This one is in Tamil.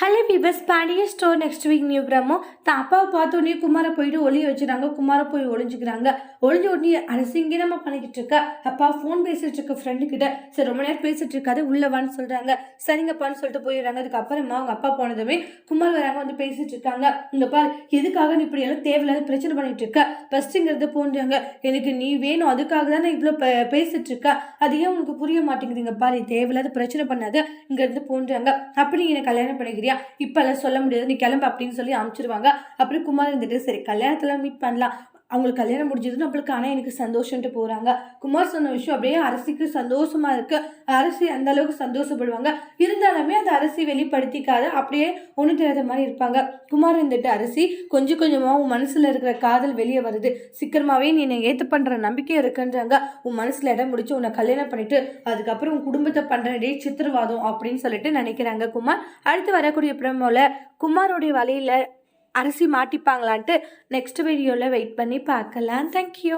Hello vibes Pandiya store next week new promo தான் அப்பாவை பார்த்தோன்னே குமாரை போயிட்டு ஒளிய வச்சுறாங்க குமாரை போய் ஒளிஞ்சுக்கிறாங்க. ஒளிஞ்ச உடனே அரசிங்கனமா பண்ணிக்கிட்டு இருக்கா. அப்பா ஃபோன் பேசிகிட்டு இருக்க ஃப்ரெண்டு கிட்ட சரி ரொம்ப நேரம் பேசிகிட்டு இருக்காது உள்ளே வான்னு சொல்கிறாங்க சரிங்கப்பான்னு சொல்லிட்டு போயிடுறாங்க. அதுக்கப்புறமா அவங்க அப்பா போனதுமே குமார் வராங்க வந்து பேசிகிட்டு இருக்காங்க. இந்த பார் எதுக்காக நீ இப்படி எல்லாம் தேவையில்லாத பிரச்சனை பண்ணிட்டு இருக்க? ஃபஸ்ட்டுங்கிறத போன்றாங்க. எனக்கு நீ வேணும். அதுக்காக தான் நான் இவ்வளோ பேசிகிட்டு இருக்கா. அது ஏன் உனக்கு புரிய மாட்டேங்குதுங்க பாரு தேவையில்லாத பிரச்சனை பண்ணாத. இங்கேருந்து போன்றாங்க. அப்படி நீ என்னை கல்யாணம் பண்ணிக்கிறியா? இப்பெல்லாம் சொல்ல முடியாது. நீ கிளம்பு அப்படின்னு சொல்லி அனுப்பிச்சிருவாங்க அப்புறம் குமார் இருந்துட்டு சரி கல்யாணத்துல மீட் பண்ணலாம். அவங்களுக்கு கல்யாணம் முடிஞ்சது நம்மளுக்கு ஆனால் எனக்கு சந்தோஷம்ட்டு போகிறாங்க குமார் சொன்ன விஷயம் அப்படியே அரசிக்கு சந்தோஷமாக இருக்குது அரசி அந்த அளவுக்கு சந்தோஷப்படுவாங்க. இருந்தாலுமே அந்த அரசி வெளிப்படுத்திக்காது. அப்படியே ஒன்று தெரியாத மாதிரி இருப்பாங்க. குமார் இருந்துட்டு அரசி கொஞ்சம் கொஞ்சமாக உன் மனசில் இருக்கிற காதல் வெளியே வருது. சீக்கிரமாகவே நீ என்னை ஏற்று பண்ணுற நம்பிக்கை இருக்குன்றாங்க. உன் மனசில் இடம் முடிச்சு உன்னை கல்யாணம் பண்ணிட்டு அதுக்கப்புறம் உன் குடும்பத்தை பண்ணுறதே சித்திரவாதம் அப்படின்னு சொல்லிட்டு நினைக்கிறாங்க குமார். அடுத்து வரக்கூடிய பிரமோல குமாரோடைய வலையில் அரசி மாட்டிப்பாங்களான்ட்டு நெக்ஸ்ட் வீடியோவில் வெயிட் பண்ணி பார்க்கலாம். தேங்க்யூ